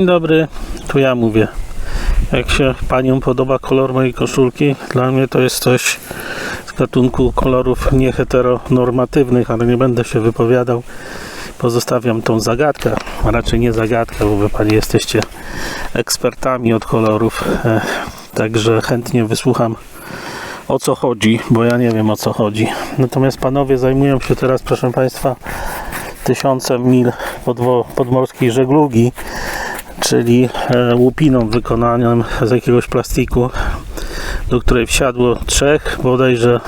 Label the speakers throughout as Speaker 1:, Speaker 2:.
Speaker 1: Dzień dobry, tu ja mówię. Jak się paniom podoba kolor mojej koszulki, dla mnie to jest coś z gatunku kolorów nieheteronormatywnych, ale nie będę się wypowiadał. Pozostawiam tą zagadkę, a raczej nie zagadkę, bo wy panie jesteście ekspertami od kolorów. E, Także chętnie wysłucham o co chodzi, bo ja nie wiem o co chodzi. Natomiast panowie zajmują się teraz, proszę państwa, tysiącem mil podmorskiej żeglugi czyli e, łupiną wykonaną z jakiegoś plastiku, do której wsiadło trzech bodajże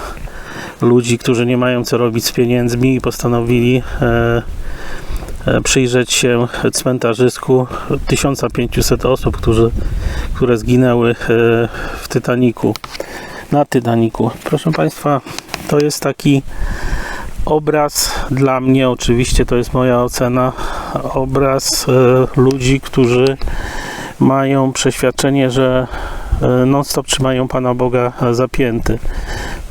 Speaker 1: ludzi, którzy nie mają co robić z pieniędzmi i postanowili e, e, przyjrzeć się cmentarzysku 1500 osób, którzy, które zginęły w Titaniku, na Titaniku. Proszę Państwa, to jest taki obraz dla mnie, oczywiście to jest moja ocena, obraz e, ludzi, którzy mają przeświadczenie, że e, non-stop trzymają Pana Boga zapięty.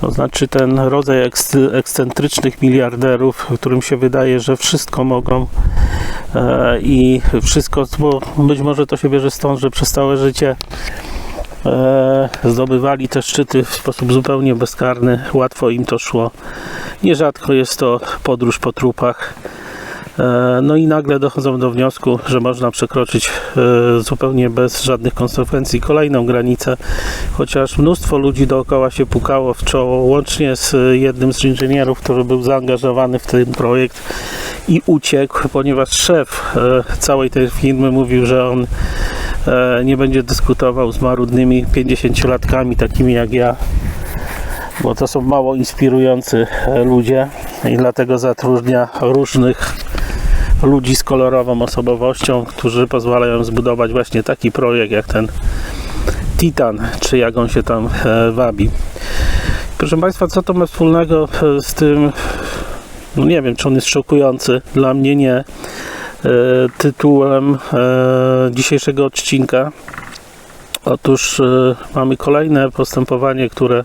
Speaker 1: To znaczy ten rodzaj ekscentrycznych miliarderów, którym się wydaje, że wszystko mogą e, i wszystko, bo być może to się bierze stąd, że przez całe życie zdobywali te szczyty w sposób zupełnie bezkarny, łatwo im to szło. Nierzadko jest to podróż po trupach. E, No i nagle dochodzą do wniosku, że można przekroczyć e, zupełnie bez żadnych konsekwencji kolejną granicę, chociaż mnóstwo ludzi dookoła się pukało w czoło, łącznie z jednym z inżynierów, który był zaangażowany w ten projekt i uciekł, ponieważ szef e, całej tej firmy mówił, że on e, nie będzie dyskutował z marudnymi 50-latkami takimi jak ja, bo to są mało inspirujący e, ludzie i dlatego zatrudnia różnych ludzi z kolorową osobowością, którzy pozwalają zbudować właśnie taki projekt jak ten Titan, czy jak on się tam e, wabi. Proszę Państwa, co to ma wspólnego e, z tym, no nie wiem, czy on jest szokujący, dla mnie nie, e, tytułem e, dzisiejszego odcinka. Otóż e, mamy kolejne postępowanie, które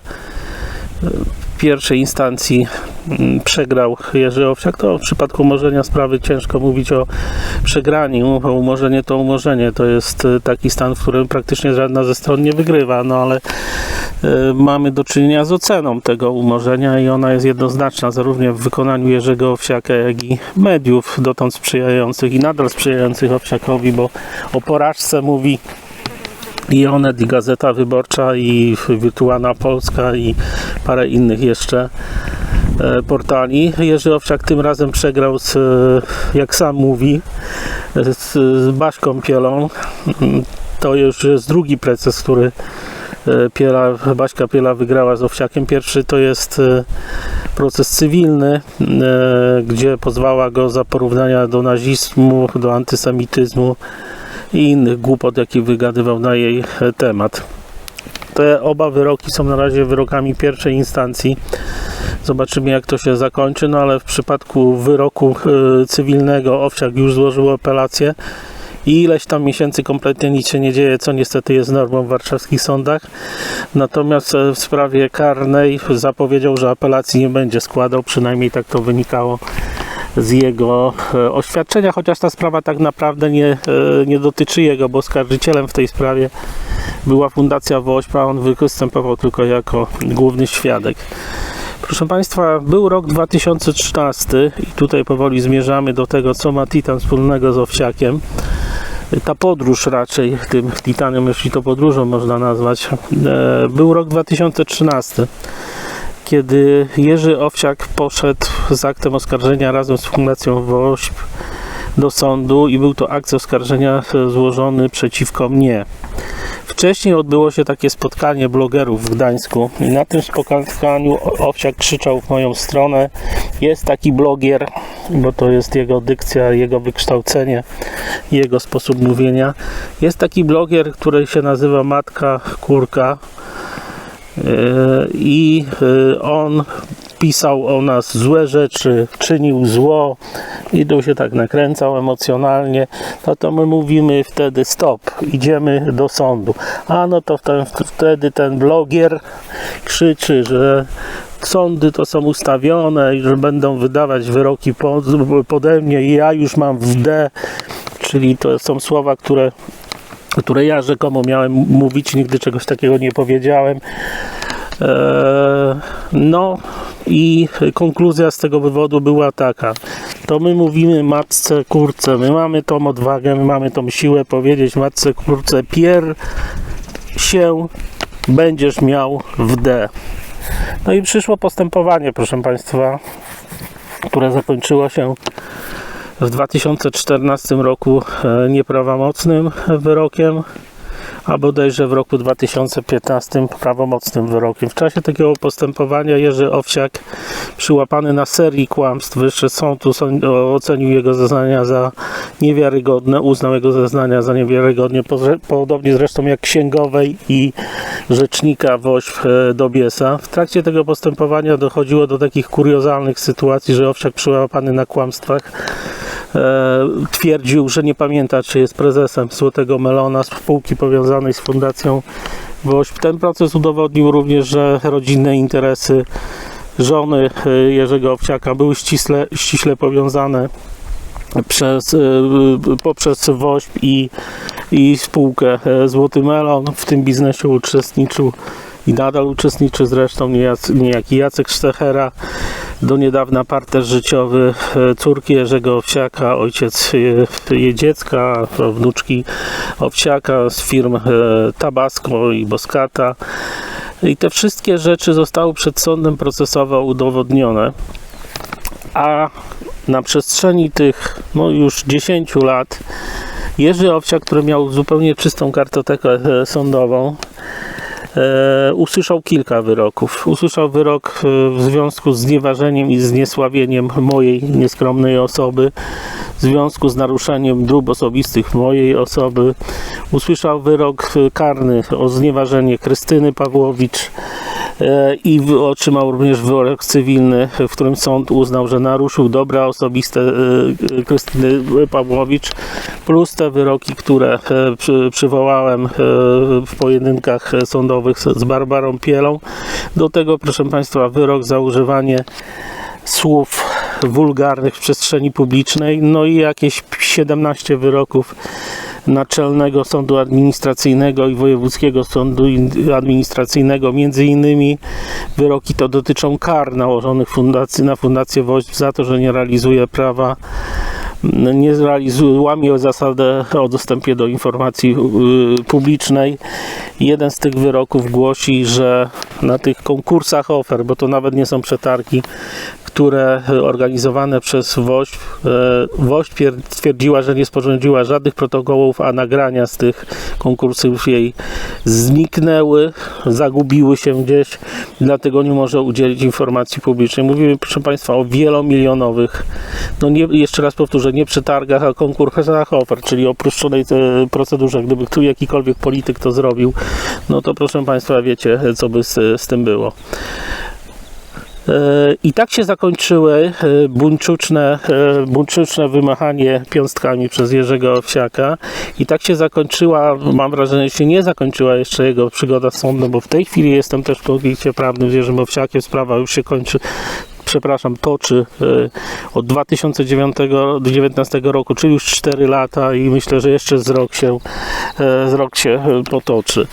Speaker 1: w pierwszej instancji mm, przegrał Jerzy Owsiak, to w przypadku umorzenia sprawy ciężko mówić o przegraniu, bo umorzenie to umorzenie, to jest taki stan, w którym praktycznie żadna ze stron nie wygrywa, no ale mamy do czynienia z oceną tego umorzenia i ona jest jednoznaczna, zarówno w wykonaniu Jerzego Owsiaka, jak i mediów dotąd sprzyjających i nadal sprzyjających Owsiakowi, bo o porażce mówi i Onet, i Gazeta Wyborcza, i Wirtualna Polska, i parę innych jeszcze e, portali. Jerzy Owsiak tym razem przegrał z, e, jak sam mówi, z, z Baśką Pielą. To już jest drugi proces, który e, Piela, Baśka Piela wygrała z Owsiakiem. Pierwszy to jest e, proces cywilny, e, gdzie pozwała go za porównania do nazizmu, do antysemityzmu i innych głupot, jakie wygadywał na jej e, temat. Te oba wyroki są na razie wyrokami pierwszej instancji. Zobaczymy, jak to się zakończy, no ale w przypadku wyroku e, cywilnego Owsiak już złożył apelację i ileś tam miesięcy kompletnie nic się nie dzieje, co niestety jest normą w warszawskich sądach. Natomiast e, w sprawie karnej zapowiedział, że apelacji nie będzie składał, przynajmniej tak to wynikało z jego e, oświadczenia, chociaż ta sprawa tak naprawdę nie, e, nie dotyczy jego, bo oskarżycielem w tej sprawie była Fundacja WOŚP, a on występował tylko jako główny świadek. Proszę Państwa, był rok 2013 i tutaj powoli zmierzamy do tego, co ma Titan wspólnego z Owsiakiem. Ta podróż raczej, tym Titanem, jeśli to podróżą można nazwać, e, był rok 2013 kiedy Jerzy Owsiak poszedł z aktem oskarżenia razem z Fundacją WOŚP do sądu i był to akt oskarżenia złożony przeciwko mnie. Wcześniej odbyło się takie spotkanie blogerów w Gdańsku i na tym spotkaniu Owsiak krzyczał w moją stronę jest taki blogier, bo to jest jego dykcja, jego wykształcenie, jego sposób mówienia. Jest taki blogier, który się nazywa Matka Kurka E, i e, on pisał o nas złe rzeczy, czynił zło i się tak nakręcał emocjonalnie, no to my mówimy wtedy stop, idziemy do sądu. A no to ten, wtedy ten blogier krzyczy, że sądy to są ustawione i że będą wydawać wyroki pod, pode mnie i ja już mam w D czyli to są słowa, które, które ja rzekomo miałem mówić, nigdy czegoś takiego nie powiedziałem. Eee, No i konkluzja z tego wywodu była taka. To my mówimy matce kurce, my mamy tą odwagę, my mamy tą siłę powiedzieć matce kurce pier się będziesz miał w D. No i przyszło postępowanie, proszę Państwa, które zakończyło się w 2014 roku e, nieprawomocnym wyrokiem, a bodajże w roku 2015 prawomocnym wyrokiem. W czasie takiego postępowania Jerzy Owsiak, przyłapany na serii kłamstw, wyższy sąd ocenił jego zeznania za niewiarygodne, uznał jego zeznania za niewiarygodnie, poze- podobnie zresztą jak księgowej i rzecznika WOŚP e, Dobiesa. W trakcie tego postępowania dochodziło do takich kuriozalnych sytuacji, że Owsiak przyłapany na kłamstwach twierdził, że nie pamięta, czy jest prezesem Złotego Melona, spółki powiązanej z Fundacją WOŚP. Ten proces udowodnił również, że rodzinne interesy żony e, Jerzego Owsiaka były ścisle, ściśle powiązane przez, e, poprzez WOŚP i, i spółkę e, Złoty Melon. W tym biznesie uczestniczył i nadal uczestniczy zresztą niejaki Jacek Sztechera, do niedawna partner życiowy e, córki Jerzego Owsiaka, ojciec e, jej dziecka, wnuczki Owsiaka z firm e, Tabasco i Boskata. I te wszystkie rzeczy zostały przed sądem procesowo udowodnione. A na przestrzeni tych no już 10 lat Jerzy Owsiak, który miał zupełnie czystą kartotekę sądową, usłyszał kilka wyroków. Usłyszał wyrok e, w związku z znieważeniem i zniesławieniem mojej nieskromnej osoby, w związku z naruszeniem dróg osobistych mojej osoby. Usłyszał wyrok e, karny o znieważenie Krystyny Pawłowicz e, i w- otrzymał również wyrok cywilny, w którym sąd uznał, że naruszył dobra osobiste e, Krystyny Pawłowicz, plus te wyroki, które e, przy, przywołałem e, w pojedynkach sądowych z Barbarą Pielą. Do tego, proszę Państwa, wyrok za używanie słów wulgarnych w przestrzeni publicznej, no i jakieś 17 wyroków Naczelnego Sądu Administracyjnego i Wojewódzkiego Sądu In- Administracyjnego. Między innymi wyroki to dotyczą kar nałożonych fundacji, na Fundację WOŚP za to, że nie realizuje prawa nie zrealizuje, łamie zasadę o dostępie do informacji y, publicznej. Jeden z tych wyroków głosi, że na tych konkursach ofert, bo to nawet nie są przetargi, które y, organizowane przez WOŚP, e, WOŚP twierdziła, że nie sporządziła żadnych protokołów, a nagrania z tych konkursów jej zniknęły, zagubiły się gdzieś, dlatego nie może udzielić informacji publicznej. Mówimy, proszę Państwa, o wielomilionowych, no nie, jeszcze raz powtórzę, nie przetargach, a konkursach ofert, czyli oproszczonej e, procedurze. Gdyby tu jakikolwiek polityk to zrobił, no to proszę Państwa, wiecie, co by z, z tym było. I tak się zakończyły e, buńczuczne, e, buńczuczne wymachanie piąstkami przez Jerzego Owsiaka. I tak się zakończyła, mam wrażenie, że się nie zakończyła jeszcze jego przygoda z sądem, bo w tej chwili jestem też w konflikcie prawnym z Jerzym Owsiakiem. Sprawa już się kończy przepraszam, toczy e, od 2019 roku, czyli już 4 lata i myślę, że jeszcze z rok się, z rok się potoczy.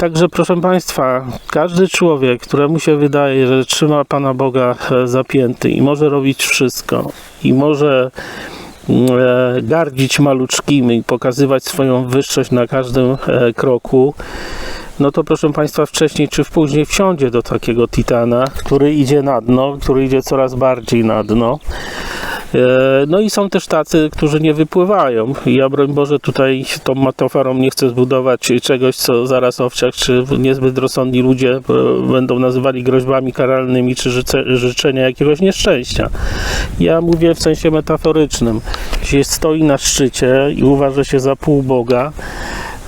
Speaker 1: Także proszę Państwa, każdy człowiek, któremu się wydaje, że trzyma Pana Boga e, zapięty i może robić wszystko i może mm, e, gardzić maluczkimi i pokazywać swoją wyższość na każdym e, kroku, no to proszę Państwa, wcześniej czy później wsiądzie do takiego Titana, który idzie na dno, który idzie coraz bardziej na dno. E, No i są też tacy, którzy nie wypływają. Ja broń Boże tutaj tą metaforą nie chcę zbudować czegoś, co zaraz owczak, czy niezbyt rozsądni ludzie e, będą nazywali groźbami karalnymi, czy życzenia jakiegoś nieszczęścia. Ja mówię w sensie metaforycznym. Jeśli stoi na szczycie i uważa się za półboga,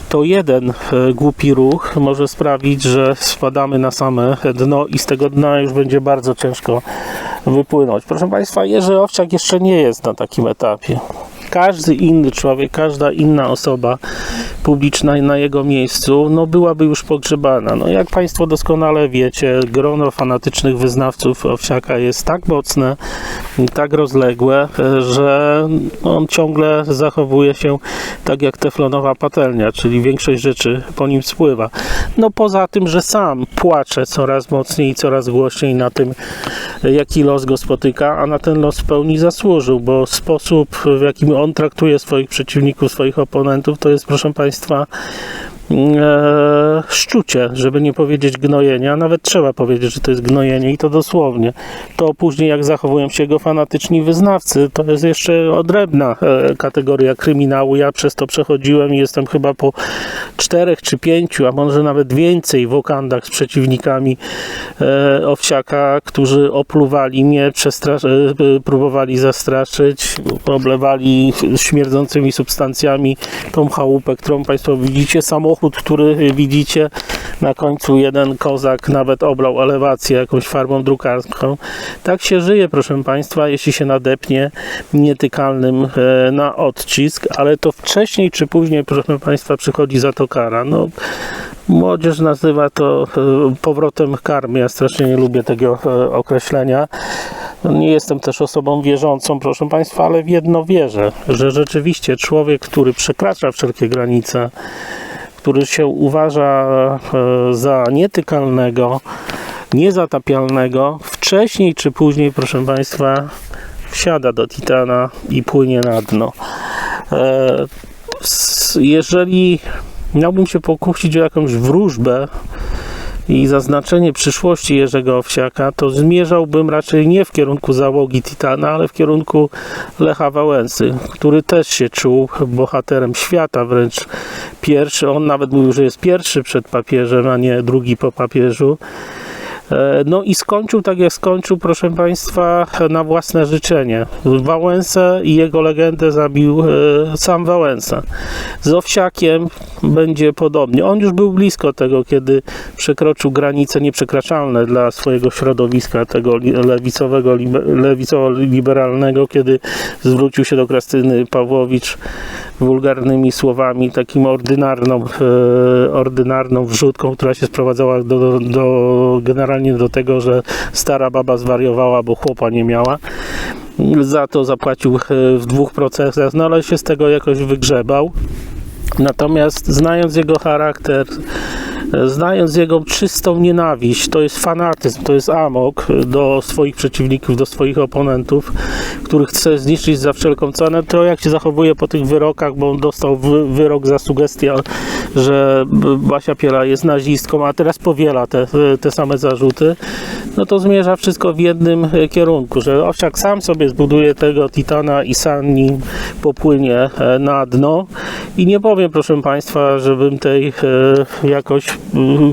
Speaker 1: to jeden e, głupi ruch może sprawić, że spadamy na same dno i z tego dna już będzie bardzo ciężko wypłynąć. Proszę Państwa, Jerzy Owczak jeszcze nie jest na takim etapie. Każdy inny człowiek, każda inna osoba publiczna na jego miejscu, no byłaby już pogrzebana. No jak Państwo doskonale wiecie, grono fanatycznych wyznawców Owsiaka jest tak mocne, tak rozległe, że on ciągle zachowuje się tak jak teflonowa patelnia, czyli większość rzeczy po nim spływa. No poza tym, że sam płacze coraz mocniej coraz głośniej na tym, jaki los go spotyka, a na ten los w pełni zasłużył, bo sposób, w jakim on traktuje swoich przeciwników, swoich oponentów, to jest, proszę Państwa, e, szczucie, żeby nie powiedzieć gnojenia, nawet trzeba powiedzieć, że to jest gnojenie i to dosłownie. To później jak zachowują się jego fanatyczni wyznawcy, to jest jeszcze odrębna e, kategoria kryminału. Ja przez to przechodziłem i jestem chyba po czterech czy pięciu, a może nawet więcej wokandach z przeciwnikami e, Owsiaka, którzy opluwali mnie, próbowali zastraszyć, oblewali śmierdzącymi substancjami tą chałupę, którą Państwo widzicie, samochód, który widzicie, na końcu jeden kozak nawet oblał elewację jakąś farbą drukarską. Tak się żyje, proszę Państwa, jeśli się nadepnie nietykalnym e, na odcisk, ale to wcześniej czy później, proszę Państwa, przychodzi za to kara. No, Młodzież nazywa to e, powrotem karmy. Ja strasznie nie lubię tego e, określenia. No, Nie jestem też osobą wierzącą, proszę Państwa, ale w jedno wierzę, że rzeczywiście człowiek, który przekracza wszelkie granice, który się uważa e, za nietykalnego, niezatapialnego, wcześniej czy później, proszę Państwa, wsiada do Titana i płynie na dno. E, Jeżeli miałbym się pokusić o jakąś wróżbę i zaznaczenie przyszłości Jerzego Owsiaka, to zmierzałbym raczej nie w kierunku załogi Titana, ale w kierunku Lecha Wałęsy, który też się czuł bohaterem świata, wręcz pierwszy. On nawet mówił, że jest pierwszy przed papieżem, a nie drugi po papieżu. E, No i skończył tak jak skończył, proszę Państwa, na własne życzenie. Wałęsę i jego legendę zabił e, sam Wałęsa. Z Owsiakiem będzie podobnie. On już był blisko tego, kiedy przekroczył granice nieprzekraczalne dla swojego środowiska, tego lewicowego, libe- lewicowo-liberalnego, kiedy zwrócił się do Krystyny Pawłowicz wulgarnymi słowami, takim ordynarną, e, ordynarną wrzutką, która się sprowadzała do, do, do, generalnie do tego, że stara baba zwariowała, bo chłopa nie miała. Za to zapłacił e, w dwóch procesach, no ale się z tego jakoś wygrzebał. Natomiast znając jego charakter, znając jego czystą nienawiść, to jest fanatyzm, to jest amok do swoich przeciwników, do swoich oponentów, których chce zniszczyć za wszelką cenę, to jak się zachowuje po tych wyrokach, bo on dostał wy, wyrok za sugestię, że Basia Piela jest nazistką, a teraz powiela te, te same zarzuty, no to zmierza wszystko w jednym e, kierunku, że Owsiak sam sobie zbuduje tego Titana i sam nim popłynie e, na dno. I nie powiem, proszę Państwa, żebym tej e, jakoś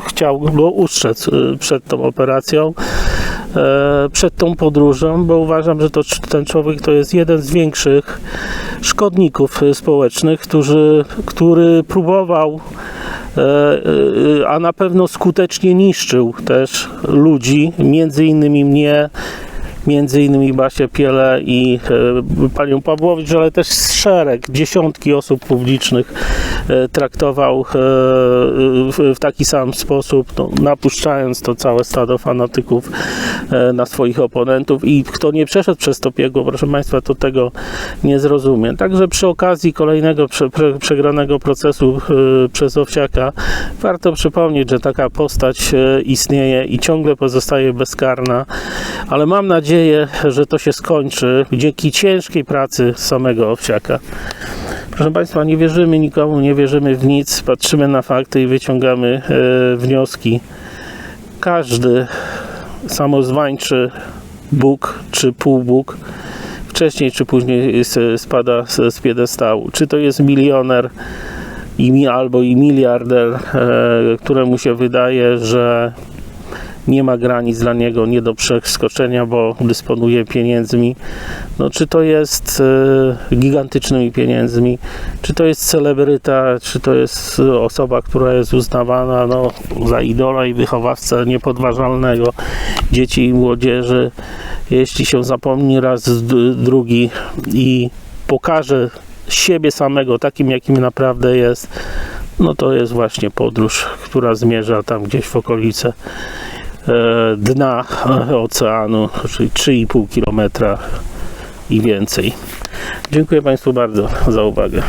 Speaker 1: chciał go ustrzec przed tą operacją, przed tą podróżą, bo uważam, że to, ten człowiek to jest jeden z większych szkodników e, społecznych, którzy, który próbował e, e, a na pewno skutecznie niszczył też ludzi, między innymi mnie, między innymi Basię Piele i e, panią Pawłowicz, ale też szereg, dziesiątki osób publicznych e, traktował e, w, taki sam sposób, no, napuszczając to całe stado fanatyków na swoich oponentów i kto nie przeszedł przez to piekło, proszę Państwa, to tego nie zrozumie. Także przy okazji kolejnego prze, prze, przegranego procesu przez Owsiaka warto przypomnieć, że taka postać istnieje i ciągle pozostaje bezkarna, ale mam nadzieję, że to się skończy dzięki ciężkiej pracy samego Owsiaka. Proszę Państwa, nie wierzymy nikomu, nie wierzymy w nic, patrzymy na fakty i wyciągamy e, wnioski. Każdy samozwańczy Bóg czy półbóg wcześniej czy później spada z, piedestału. Czy to jest milioner albo i miliarder, e, któremu się wydaje, że nie ma granic dla niego nie do przeskoczenia, bo dysponuje pieniędzmi. No, czy to jest e, gigantycznymi pieniędzmi, czy to jest celebryta, czy to jest osoba, która jest uznawana no, za idola i wychowawcę niepodważalnego dzieci i młodzieży. Jeśli się zapomni raz, drugi i pokaże siebie samego takim, jakim naprawdę jest, no to jest właśnie podróż, która zmierza tam gdzieś w okolice dna e, oceanu, czyli 3,5 km i więcej. Dziękuję Państwu bardzo za uwagę.